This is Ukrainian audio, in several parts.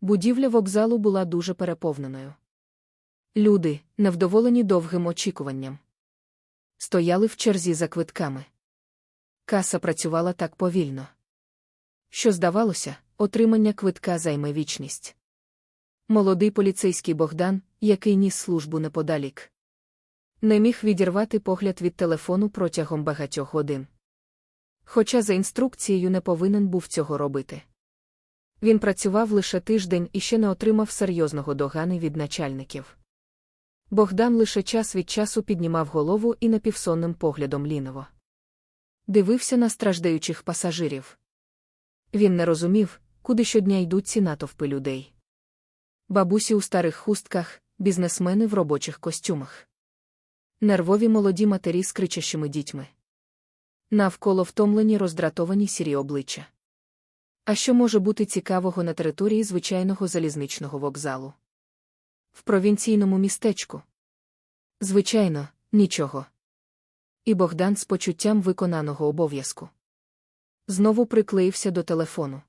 будівля вокзалу була дуже переповненою. Люди, невдоволені довгим очікуванням, стояли в черзі за квитками. Каса працювала так повільно. Що здавалося, отримання квитка займе вічність. Молодий поліцейський Богдан, який ніс службу неподалік, не міг відірвати погляд від телефону протягом багатьох годин. Хоча за інструкцією не повинен був цього робити. Він працював лише тиждень і ще не отримав серйозного догани від начальників. Богдан лише час від часу піднімав голову і напівсонним поглядом ліново. Дивився на страждаючих пасажирів. Він не розумів, куди щодня йдуть ці натовпи людей. Бабусі у старих хустках, бізнесмени в робочих костюмах. Нервові молоді матері з кричащими дітьми. Навколо втомлені роздратовані сірі обличчя. А що може бути цікавого на території звичайного залізничного вокзалу? В провінційному містечку? Звичайно, нічого. І Богдан з почуттям виконаного обов'язку. Знову приклеївся до телефону.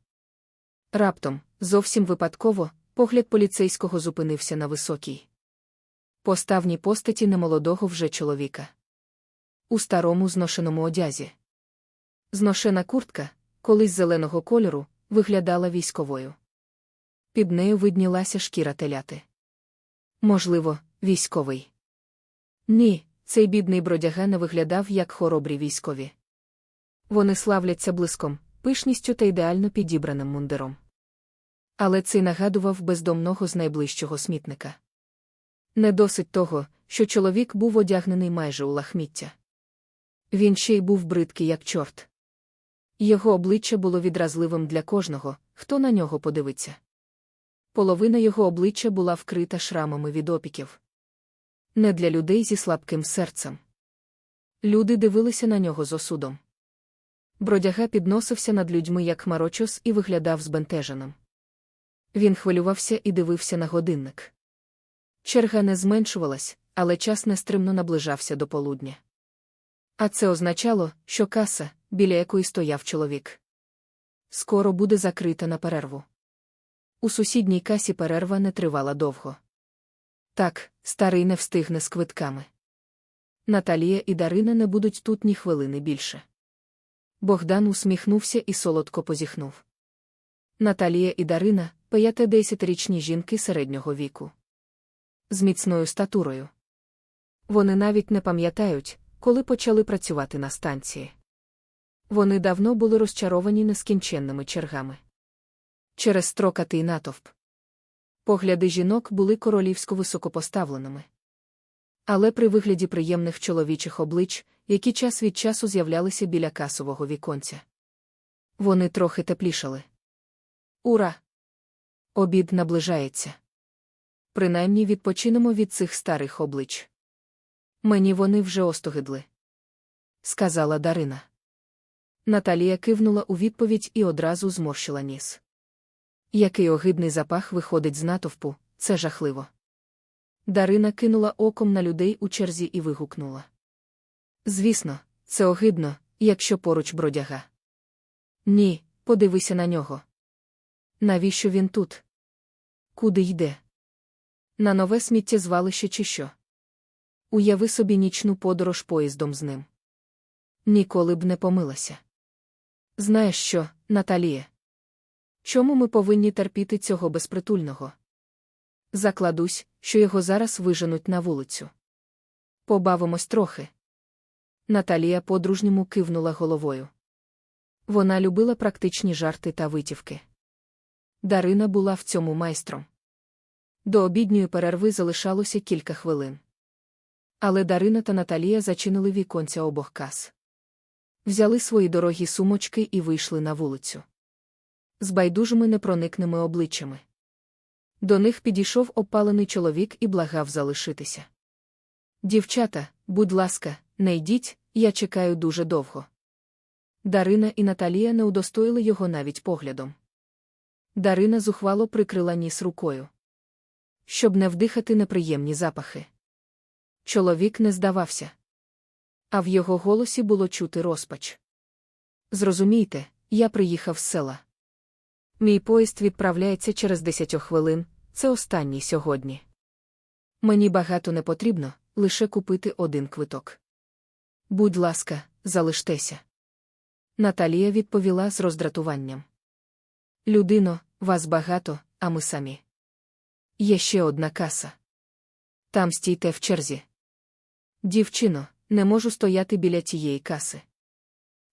Раптом, зовсім випадково, погляд поліцейського зупинився на високій. Поставній постаті немолодого вже чоловіка. У старому зношеному одязі. Зношена куртка, колись зеленого кольору, виглядала військовою. Під нею виднілася шкіра теляти. Можливо, військовий. Ні, цей бідний бродяга не виглядав як хоробрі військові. Вони славляться блиском, пишністю та ідеально підібраним мундиром. Але цей нагадував бездомного з найближчого смітника. Не досить того, що чоловік був одягнений майже у лахміття. Він ще й був бридкий, як чорт. Його обличчя було відразливим для кожного, хто на нього подивиться. Половина його обличчя була вкрита шрамами від опіків. Не для людей зі слабким серцем. Люди дивилися на нього з осудом. Бродяга підносився над людьми як хмарочос і виглядав збентеженим. Він хвилювався і дивився на годинник. Черга не зменшувалась, але час нестримно наближався до полудня. А це означало, що каса, біля якої стояв чоловік. Скоро буде закрита на перерву. У сусідній касі перерва не тривала довго. Так, старий не встигне з квитками. Наталія і Дарина не будуть тут ні хвилини більше. Богдан усміхнувся і солодко позіхнув. Наталія і Дарина п'яте десятирічні жінки середнього віку. З міцною статурою. Вони навіть не пам'ятають, коли почали працювати на станції. Вони давно були розчаровані нескінченними чергами. Через строкатий натовп. Погляди жінок були королівсько високопоставленими. Але при вигляді приємних чоловічих облич, які час від часу з'являлися біля касового віконця. Вони трохи теплішали. Ура! Обід наближається. Принаймні відпочинемо від цих старих облич. Мені вони вже остогидли. Сказала Дарина. Наталія кивнула у відповідь і одразу зморщила ніс. Який огидний запах виходить з натовпу, це жахливо. Дарина кинула оком на людей у черзі і вигукнула. Звісно, це огидно, якщо поруч бродяга. Ні, подивися на нього. Навіщо він тут? Куди йде? На нове сміттєзвалище чи що? Уяви собі нічну подорож поїздом з ним. Ніколи б не помилася. Знаєш що, Наталіє? Чому ми повинні терпіти цього безпритульного? Закладусь, що його зараз виженуть на вулицю. Побавимось трохи. Наталія по-дружньому кивнула головою. Вона любила практичні жарти та витівки. Дарина була в цьому майстром. До обідньої перерви залишалося кілька хвилин. Але Дарина та Наталія зачинили віконця обох кас. Взяли свої дорогі сумочки і вийшли на вулицю. З байдужими непроникними обличчями. До них підійшов опалений чоловік і благав залишитися. Дівчата, будь ласка, не йдіть, я чекаю дуже довго. Дарина і Наталія не удостоїли його навіть поглядом. Дарина зухвало прикрила ніс рукою. Щоб не вдихати неприємні запахи. Чоловік не здавався. А в його голосі було чути розпач. Зрозумійте, я приїхав з села. Мій поїзд відправляється через 10 хвилин, це останній сьогодні. Мені багато не потрібно, лише купити один квиток. Будь ласка, залиштеся. Наталія відповіла з роздратуванням. Людино, вас багато, а ми самі. Є ще одна каса. Там стійте в черзі. Дівчино, не можу стояти біля тієї каси.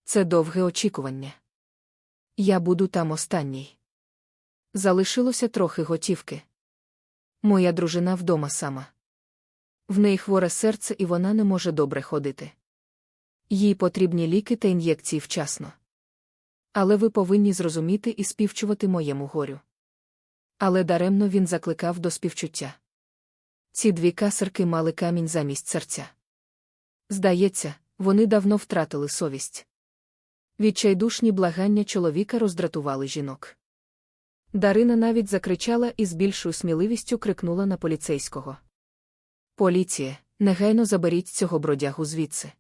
Це довге очікування. Я буду там останній. Залишилося трохи готівки. Моя дружина вдома сама. В неї хворе серце, і вона не може добре ходити. Їй потрібні ліки та ін'єкції вчасно. Але ви повинні зрозуміти і співчувати моєму горю. Але даремно він закликав до співчуття. Ці дві касарки мали камінь замість серця. Здається, вони давно втратили совість. Відчайдушні благання чоловіка роздратували жінок. Дарина навіть закричала і з більшою сміливістю крикнула на поліцейського. Поліція, негайно заберіть цього бродягу звідси.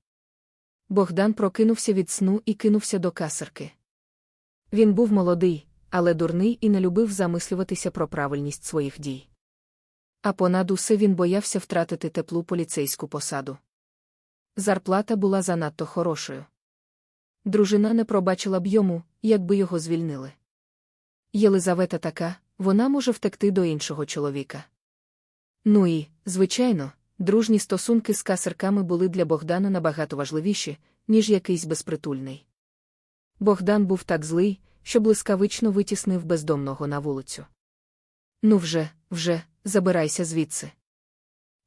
Богдан прокинувся від сну і кинувся до касарки. Він був молодий, але дурний і не любив замислюватися про правильність своїх дій. А понад усе він боявся втратити теплу поліцейську посаду. Зарплата була занадто хорошою. Дружина не пробачила б йому, якби його звільнили. Єлизавета така, вона може втекти до іншого чоловіка. Ну і, звичайно, дружні стосунки з касарками були для Богдана набагато важливіші, ніж якийсь безпритульний. Богдан був так злий, що блискавично витіснив бездомного на вулицю. Ну вже, вже, забирайся звідси.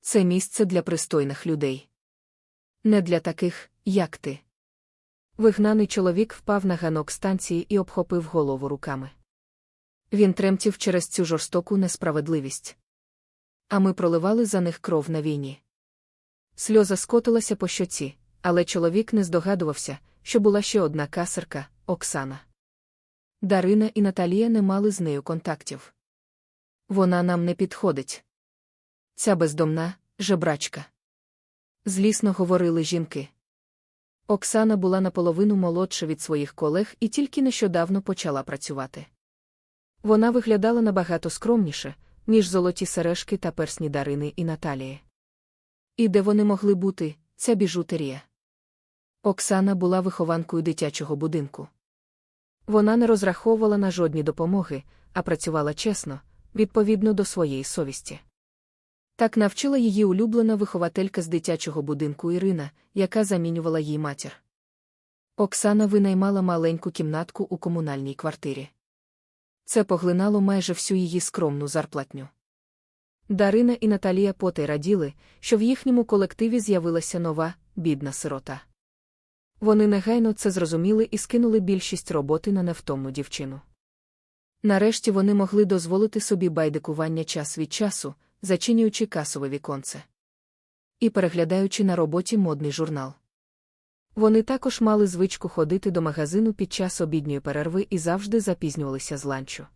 Це місце для пристойних людей. Не для таких, як ти. Вигнаний чоловік впав на ганок станції і обхопив голову руками. Він тремтів через цю жорстоку несправедливість. А ми проливали за них кров на війні. Сльоза скотилася по щоці, але чоловік не здогадувався, що була ще одна касарка Оксана. Дарина і Наталія не мали з нею контактів. Вона нам не підходить. Ця бездомна жебрачка. Злісно говорили жінки. Оксана була наполовину молодша від своїх колег і тільки нещодавно почала працювати. Вона виглядала набагато скромніше, ніж золоті сережки та персні Дарини і Наталії. І де вони могли бути, ця біжутерія. Оксана була вихованкою дитячого будинку. Вона не розраховувала на жодні допомоги, а працювала чесно, відповідно до своєї совісті. Так навчила її улюблена вихователька з дитячого будинку Ірина, яка замінювала їй матір. Оксана винаймала маленьку кімнатку у комунальній квартирі. Це поглинало майже всю її скромну зарплатню. Дарина і Наталія потай раділи, що в їхньому колективі з'явилася нова, бідна сирота. Вони негайно це зрозуміли і скинули більшість роботи на невтомну дівчину. Нарешті вони могли дозволити собі байдикування час від часу, зачинюючи касове віконце. І переглядаючи на роботі модний журнал. Вони також мали звичку ходити до магазину під час обідньої перерви і завжди запізнювалися з ланчу.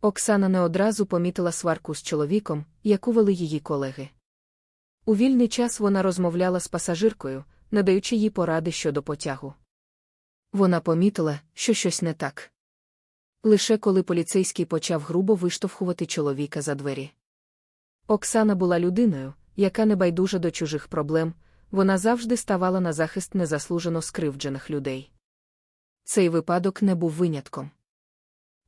Оксана не одразу помітила сварку з чоловіком, яку вели її колеги. У вільний час вона розмовляла з пасажиркою, надаючи їй поради щодо потягу. Вона помітила, що щось не так. Лише коли поліцейський почав грубо виштовхувати чоловіка за двері. Оксана була людиною, яка не байдужа до чужих проблем, вона завжди ставала на захист незаслужено скривджених людей. Цей випадок не був винятком.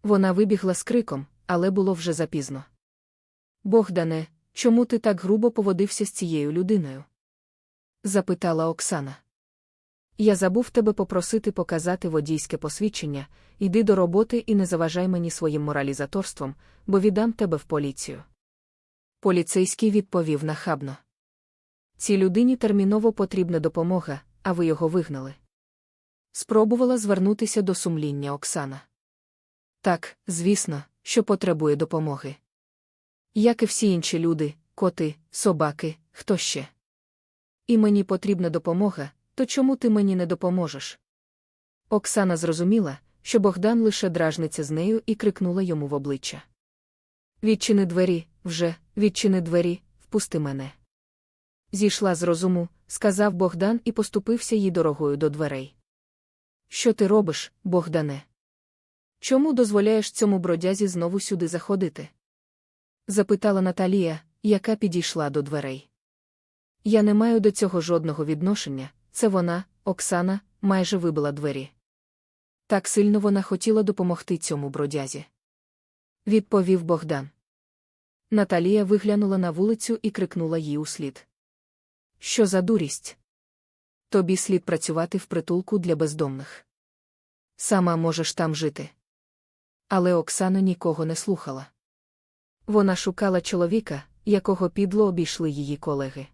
Вона вибігла з криком, але було вже запізно. Богдане, чому ти так грубо поводився з цією людиною? запитала Оксана. Я забув тебе попросити показати водійське посвідчення, йди до роботи і не заважай мені своїм моралізаторством, бо віддам тебе в поліцію. Поліцейський відповів нахабно. Цій людині терміново потрібна допомога, а ви його вигнали. Спробувала звернутися до сумління Оксана. Так, звісно, що потребує допомоги. Як і всі інші люди, коти, собаки, хто ще. І мені потрібна допомога, то чому ти мені не допоможеш? Оксана зрозуміла, що Богдан лише дражниться з нею і крикнула йому в обличчя. Відчини двері, вже, відчини двері, впусти мене. Зійшла з розуму, сказав Богдан і поступився їй дорогою до дверей. Що ти робиш, Богдане? Чому дозволяєш цьому бродязі знову сюди заходити? запитала Наталія, яка підійшла до дверей. Я не маю до цього жодного відношення, це вона, Оксана, майже вибила двері. Так сильно вона хотіла допомогти цьому бродязі. Відповів Богдан. Наталія виглянула на вулицю і крикнула їй услід. Що за дурість? Тобі слід працювати в притулку для бездомних. Сама можеш там жити. Але Оксана нікого не слухала. Вона шукала чоловіка, якого підло обійшли її колеги.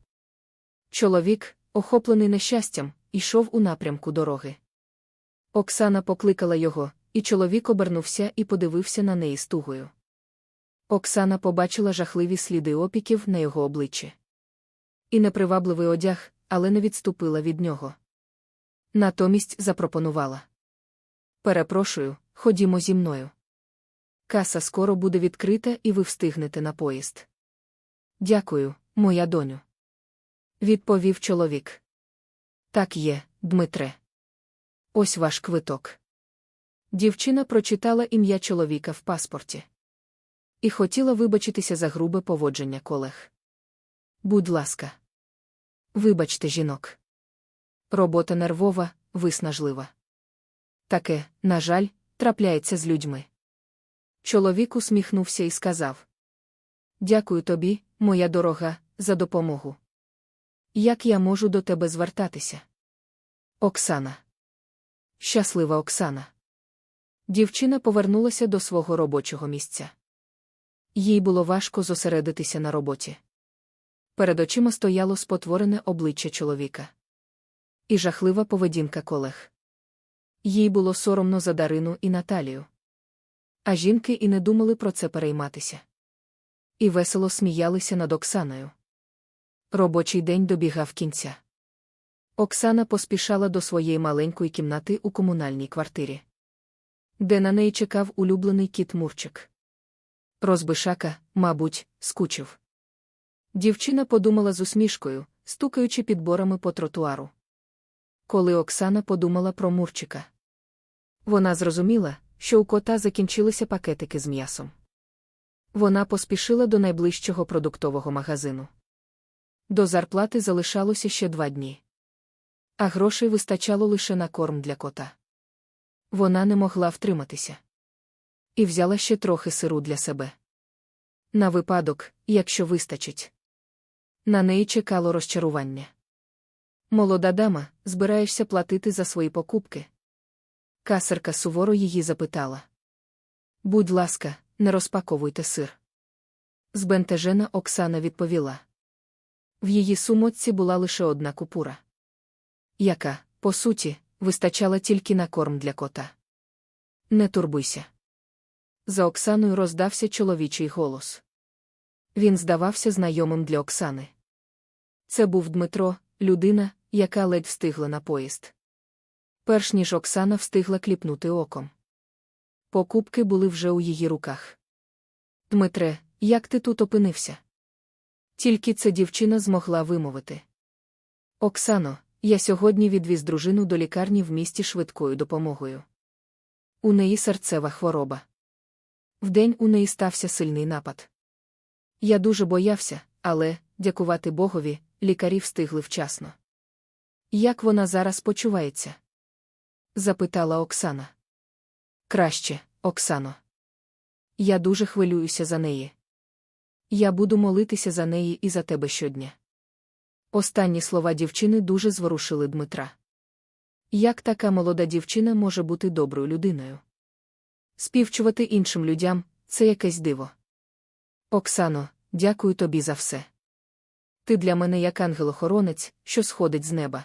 Чоловік, охоплений нещастям, йшов у напрямку дороги. Оксана покликала його, і чоловік обернувся і подивився на неї з тугою. Оксана побачила жахливі сліди опіків на його обличчі. І непривабливий одяг, але не відступила від нього. Натомість запропонувала. Перепрошую, ходімо зі мною. Каса скоро буде відкрита, і ви встигнете на поїзд. Дякую, моя доню. Відповів чоловік. Так є, Дмитре. Ось ваш квиток. Дівчина прочитала ім'я чоловіка в паспорті. І хотіла вибачитися за грубе поводження колег. Будь ласка. Вибачте, жінок. Робота нервова, виснажлива. Таке, на жаль, трапляється з людьми. Чоловік усміхнувся і сказав: Дякую тобі, моя дорога, за допомогу. Як я можу до тебе звертатися? Оксана. Щаслива Оксана. Дівчина повернулася до свого робочого місця. Їй було важко зосередитися на роботі. Перед очима стояло спотворене обличчя чоловіка. І жахлива поведінка колег. Їй було соромно за Дарину і Наталію. А жінки і не думали про це перейматися. І весело сміялися над Оксаною. Робочий день добігав кінця. Оксана поспішала до своєї маленької кімнати у комунальній квартирі, де на неї чекав улюблений кіт Мурчик. Розбишака, мабуть, скучив. Дівчина подумала з усмішкою, стукаючи підборами по тротуару. Коли Оксана подумала про Мурчика, вона зрозуміла, що у кота закінчилися пакетики з м'ясом. Вона поспішила до найближчого продуктового магазину. До зарплати залишалося ще два дні. А грошей вистачало лише на корм для кота. Вона не могла втриматися. І взяла ще трохи сиру для себе. На випадок, якщо вистачить. На неї чекало розчарування. Молода дама, збираєшся платити за свої покупки. Касерка суворо її запитала. Будь ласка, не розпаковуйте сир. Збентежена Оксана відповіла. В її сумочці була лише одна купура. Яка, по суті, вистачала тільки на корм для кота. Не турбуйся. За Оксаною роздався чоловічий голос. Він здавався знайомим для Оксани. Це був Дмитро, людина, яка ледь встигла на поїзд. Перш ніж Оксана встигла кліпнути оком. Покупки були вже у її руках. Дмитре, як ти тут опинився? Тільки це дівчина змогла вимовити. Оксано, я сьогодні відвіз дружину до лікарні в місті швидкою допомогою. У неї серцева хвороба. Вдень у неї стався сильний напад. Я дуже боявся, але, дякувати Богові, лікарі встигли вчасно. Як вона зараз почувається? запитала Оксана. Краще, Оксано. Я дуже хвилююся за неї. Я буду молитися за неї і за тебе щодня. Останні слова дівчини дуже зворушили Дмитра. Як така молода дівчина може бути доброю людиною? Співчувати іншим людям це якесь диво. Оксано, дякую тобі за все. Ти для мене як ангел-охоронець, що сходить з неба.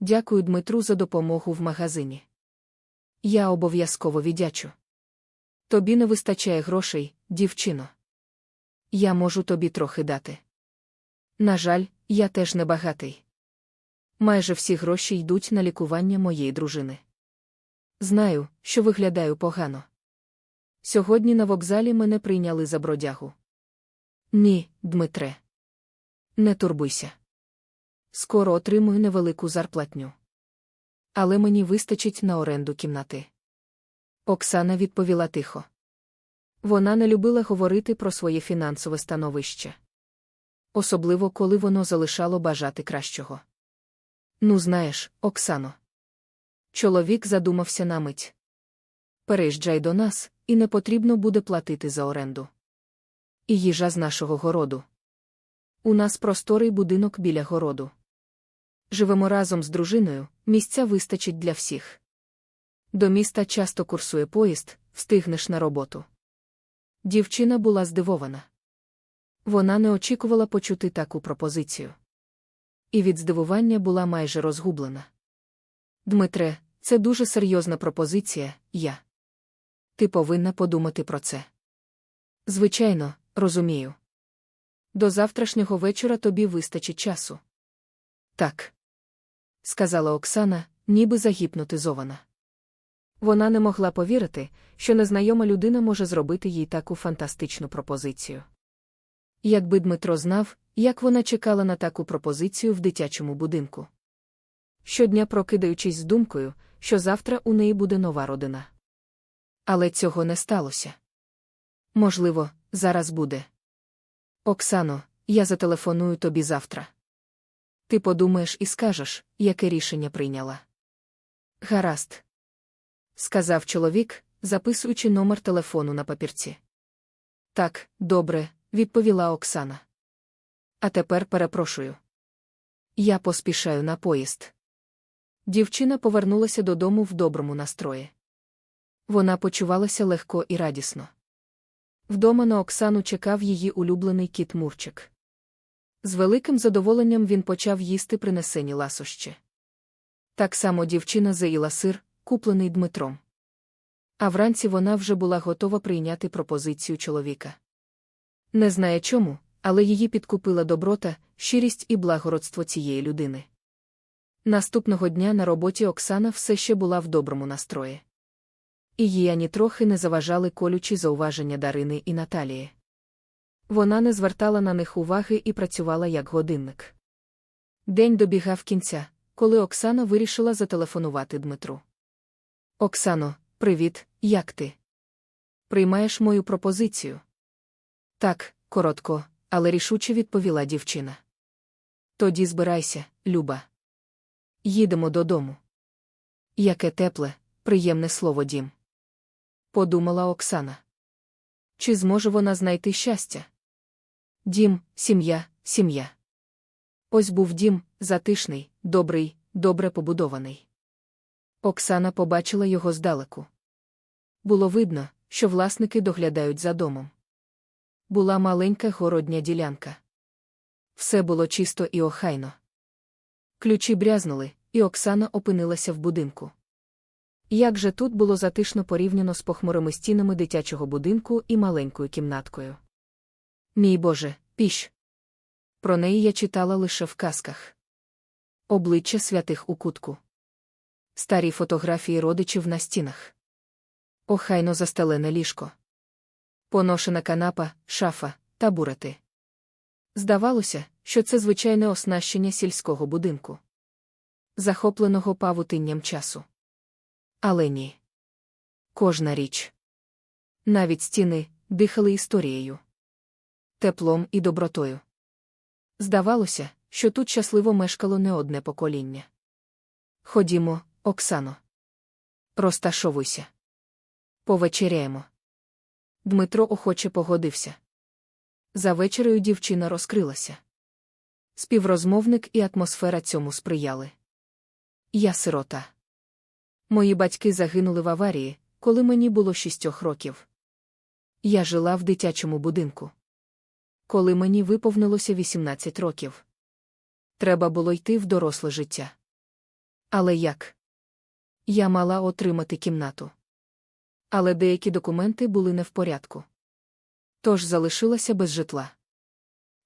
Дякую Дмитру за допомогу в магазині. Я обов'язково віддячу. Тобі не вистачає грошей, дівчино. Я можу тобі трохи дати. На жаль, я теж небагатий. Майже всі гроші йдуть на лікування моєї дружини. Знаю, що виглядаю погано. Сьогодні на вокзалі мене прийняли за бродягу. Ні, Дмитре. Не турбуйся. Скоро отримую невелику зарплатню. Але мені вистачить на оренду кімнати. Оксана відповіла тихо. Вона не любила говорити про своє фінансове становище. Особливо, коли воно залишало бажати кращого. Ну, знаєш, Оксано. Чоловік задумався на мить. Переїжджай до нас, і не потрібно буде платити за оренду. І їжа з нашого городу. У нас просторий будинок біля городу. Живемо разом з дружиною, місця вистачить для всіх. До міста часто курсує поїзд, встигнеш на роботу. Дівчина була здивована. Вона не очікувала почути таку пропозицію. І від здивування була майже розгублена. Дмитре, це дуже серйозна пропозиція, я. Ти повинна подумати про це. Звичайно, розумію. До завтрашнього вечора тобі вистачить часу. Так. Сказала Оксана, ніби загіпнотизована. Вона не могла повірити, що незнайома людина може зробити їй таку фантастичну пропозицію. Якби Дмитро знав, як вона чекала на таку пропозицію в дитячому будинку. Щодня прокидаючись з думкою, що завтра у неї буде нова родина. Але цього не сталося. Можливо, зараз буде. Оксано, я зателефоную тобі завтра. Ти подумаєш і скажеш, яке рішення прийняла. Гаразд. Сказав чоловік, записуючи номер телефону на папірці. Так, добре, відповіла Оксана. А тепер перепрошую. Я поспішаю на поїзд. Дівчина повернулася додому в доброму настрої. Вона почувалася легко і радісно. Вдома на Оксану чекав її улюблений кіт Мурчик. З великим задоволенням він почав їсти принесені ласощі. Так само дівчина заїла сир, куплений Дмитром. А вранці вона вже була готова прийняти пропозицію чоловіка. Не знає чому, але її підкупила доброта, щирість і благородство цієї людини. Наступного дня на роботі Оксана все ще була в доброму настрої. І їй ані трохи не заважали колючі зауваження Дарини і Наталії. Вона не звертала на них уваги і працювала як годинник. День добігав кінця, коли Оксана вирішила зателефонувати Дмитру. Оксано, привіт, як ти? Приймаєш мою пропозицію? Так, коротко, але рішуче відповіла дівчина. Тоді збирайся, Люба. Їдемо додому. Яке тепле, приємне слово дім. Подумала Оксана. Чи зможе вона знайти щастя? Дім, сім'я, сім'я. Ось був дім, затишний, добрий, добре побудований. Оксана побачила його здалеку. Було видно, що власники доглядають за домом. Була маленька городня ділянка. Все було чисто і охайно. Ключі брязнули, і Оксана опинилася в будинку. Як же тут було затишно порівняно з похмурими стінами дитячого будинку і маленькою кімнаткою. Мій Боже, піч. Про неї я читала лише в казках. Обличчя святих у кутку. Старі фотографії родичів на стінах. Охайно застелене ліжко. Поношена канапа, шафа, табурети. Здавалося, що це звичайне оснащення сільського будинку, захопленого павутинням часу. Але ні. Кожна річ. Навіть стіни дихали історією, теплом і добротою. Здавалося, що тут щасливо мешкало не одне покоління. Ходімо, Оксано. Розташовуйся. Повечеряємо. Дмитро охоче погодився. За вечерею дівчина розкрилася. Співрозмовник і атмосфера цьому сприяли. Я сирота. Мої батьки загинули в аварії, коли мені було шістьох років. Я жила в дитячому будинку. Коли мені виповнилося 18 років. Треба було йти в доросле життя. Але як? Я мала отримати кімнату. Але деякі документи були не в порядку. Тож залишилася без житла.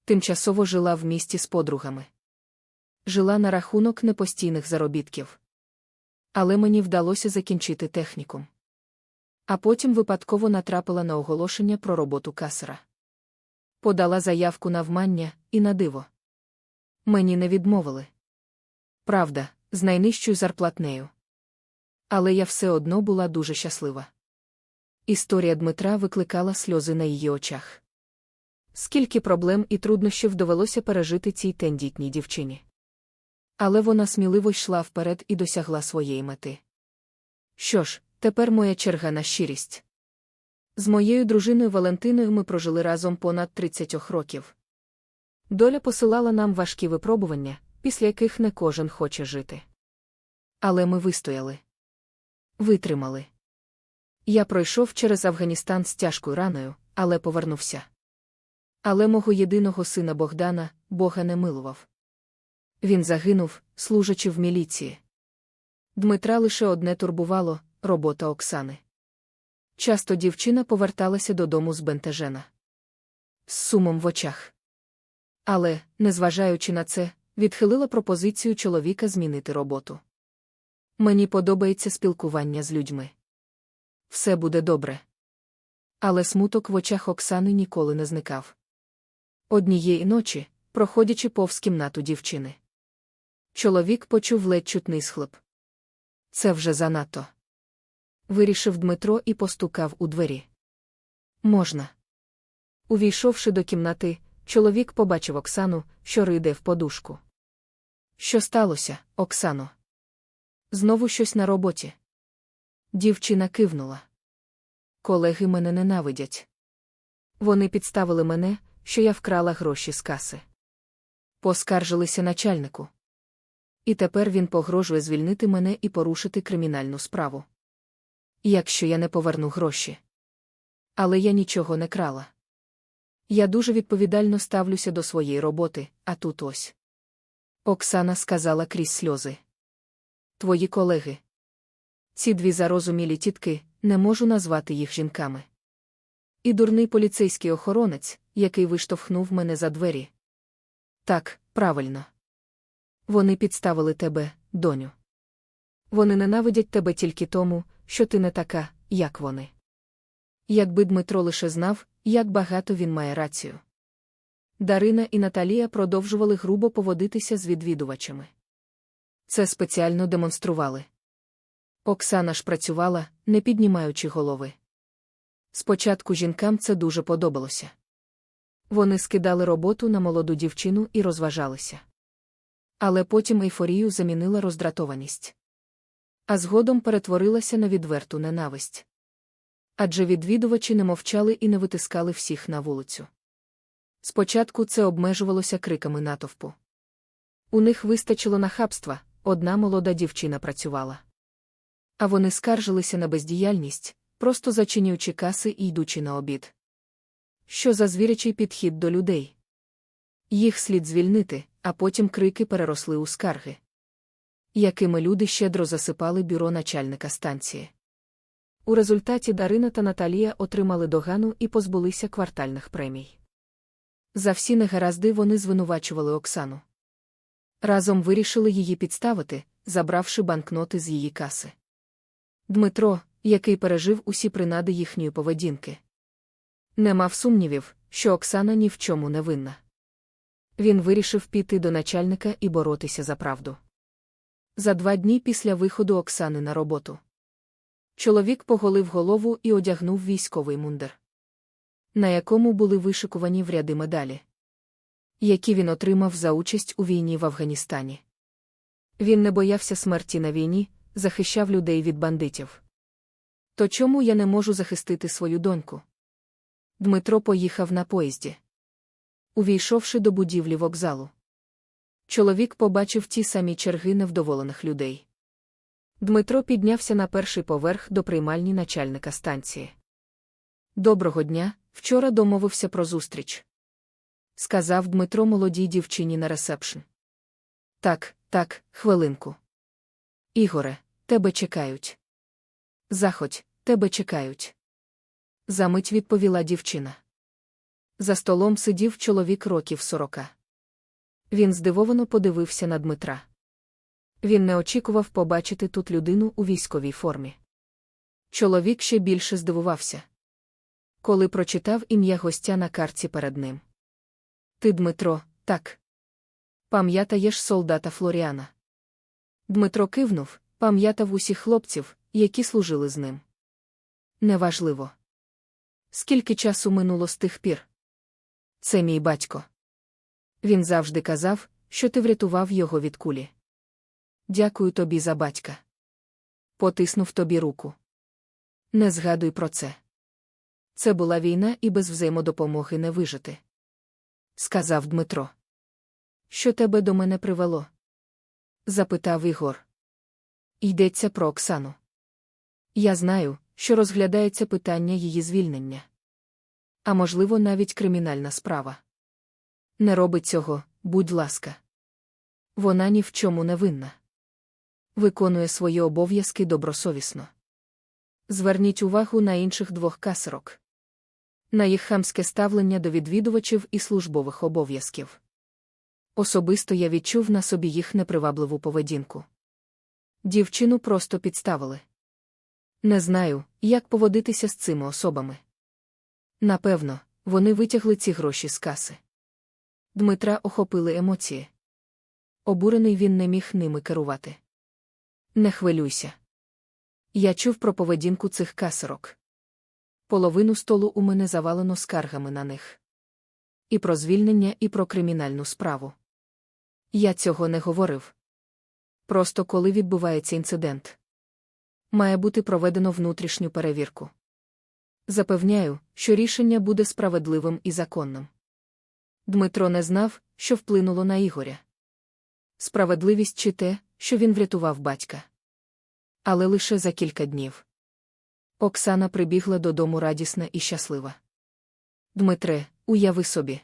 Тимчасово жила в місті з подругами. Жила на рахунок непостійних заробітків. Але мені вдалося закінчити технікум. А потім випадково натрапила на оголошення про роботу касера. Подала заявку на вмання і на диво. Мені не відмовили. Правда, з найнижчою зарплатнею. Але я все одно була дуже щаслива. Історія Дмитра викликала сльози на її очах. Скільки проблем і труднощів довелося пережити цій тендітній дівчині. Але вона сміливо йшла вперед і досягла своєї мети. Що ж, тепер моя черга на щирість. З моєю дружиною Валентиною ми прожили разом понад 30 років. Доля посилала нам важкі випробування, після яких не кожен хоче жити. Але ми вистояли. Витримали. Я пройшов через Афганістан з тяжкою раною, але повернувся. Але мого єдиного сина Богдана Бога не милував. Він загинув, служачи в міліції. Дмитра лише одне турбувало робота Оксани. Часто дівчина поверталася додому збентежена. З сумом в очах. Але, незважаючи на це, відхилила пропозицію чоловіка змінити роботу. Мені подобається спілкування з людьми. Все буде добре. Але смуток в очах Оксани ніколи не зникав. Однієї ночі, проходячи повз кімнату дівчини. Чоловік почув ледь чутний схлип. Це вже занадто. Вирішив Дмитро і постукав у двері. Можна. Увійшовши до кімнати, чоловік побачив Оксану, що риде в подушку. Що сталося, Оксано? Знову щось на роботі. Дівчина кивнула. Колеги мене ненавидять. Вони підставили мене, що я вкрала гроші з каси. Поскаржилися начальнику. І тепер він погрожує звільнити мене і порушити кримінальну справу. Якщо я не поверну гроші. Але я нічого не крала. Я дуже відповідально ставлюся до своєї роботи, а тут ось. Оксана сказала крізь сльози. Твої колеги. Ці дві зарозумілі тітки, не можу назвати їх жінками. І дурний поліцейський охоронець, який виштовхнув мене за двері. Так, правильно. Вони підставили тебе, доню. Вони ненавидять тебе тільки тому, що ти не така, як вони. Якби Дмитро лише знав, як багато він має рацію. Дарина і Наталія продовжували грубо поводитися з відвідувачами. Це спеціально демонстрували. Оксана ж працювала, не піднімаючи голови. Спочатку жінкам це дуже подобалося. Вони скидали роботу на молоду дівчину і розважалися. Але потім ейфорію замінила роздратованість. А згодом перетворилася на відверту ненависть. Адже відвідувачі не мовчали і не витискали всіх на вулицю. Спочатку це обмежувалося криками натовпу. У них вистачило нахабства, одна молода дівчина працювала. А вони скаржилися на бездіяльність, просто зачинюючи каси і йдучи на обід. Що за звірячий підхід до людей? Їх слід звільнити, а потім крики переросли у скарги. Якими люди щедро засипали бюро начальника станції. У результаті Дарина та Наталія отримали догану і позбулися квартальних премій. За всі негаразди вони звинувачували Оксану. Разом вирішили її підставити, забравши банкноти з її каси. Дмитро, який пережив усі принади їхньої поведінки, не мав сумнівів, що Оксана ні в чому не винна. Він вирішив піти до начальника і боротися за правду. За два дні після виходу Оксани на роботу. Чоловік поголив голову і одягнув військовий мундир, на якому були вишикувані в ряди медалі, які він отримав за участь у війні в Афганістані. Він не боявся смерті на війні, захищав людей від бандитів. То чому я не можу захистити свою доньку? Дмитро поїхав на поїзді. Увійшовши до будівлі вокзалу. Чоловік побачив ті самі черги невдоволених людей. Дмитро піднявся на перший поверх до приймальні начальника станції. Доброго дня, вчора домовився про зустріч. Сказав Дмитро молодій дівчині на ресепшн. Так, так, хвилинку. Ігоре, тебе чекають. Заходь, тебе чекають. Замить відповіла дівчина. За столом сидів чоловік років сорока. Він здивовано подивився на Дмитра. Він не очікував побачити тут людину у військовій формі. Чоловік ще більше здивувався. Коли прочитав ім'я гостя на карті перед ним. Ти, Дмитро, так. Пам'ятаєш солдата Флоріана. Дмитро кивнув, пам'ятав усіх хлопців, які служили з ним. неважливо. Скільки часу минуло з тих пір? Це мій батько. Він завжди казав, що ти врятував його від кулі. Дякую тобі за батька. Потиснув тобі руку. Не згадуй про це. Це була війна і без взаємодопомоги не вижити. Сказав Дмитро. Що тебе до мене привело? запитав Ігор. Йдеться про Оксану. Я знаю, що розглядається питання її звільнення. А можливо, навіть кримінальна справа. Не роби цього, будь ласка. Вона ні в чому не винна. Виконує свої обов'язки добросовісно. Зверніть увагу на інших двох касерок. На їх хамське ставлення до відвідувачів і службових обов'язків. Особисто я відчув на собі їх непривабливу поведінку. Дівчину просто підставили. Не знаю, як поводитися з цими особами. Напевно, вони витягли ці гроші з каси. Дмитра охопили емоції. Обурений він не міг ними керувати. Не хвилюйся. Я чув про поведінку цих касерок. Половину столу у мене завалено скаргами на них. І про звільнення, і про кримінальну справу. Я цього не говорив. Просто коли відбувається інцидент, має бути проведено внутрішню перевірку. Запевняю, що рішення буде справедливим і законним. Дмитро не знав, що вплинуло на Ігоря. Справедливість чи те, що він врятував батька. Але лише за кілька днів. Оксана прибігла додому радісна і щаслива. Дмитре, уяви собі.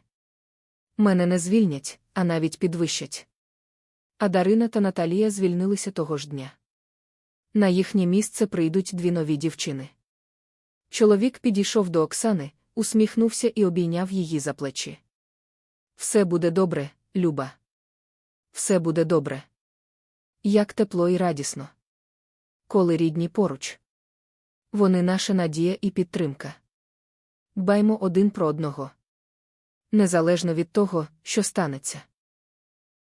Мене не звільнять, а навіть підвищать. А Дарина та Наталія звільнилися того ж дня. На їхнє місце прийдуть дві нові дівчини. Чоловік підійшов до Оксани, усміхнувся і обійняв її за плечі. Все буде добре, Люба. Все буде добре. Як тепло і радісно. Коли рідні поруч. Вони наша надія і підтримка. Дбаймо один про одного. Незалежно від того, що станеться.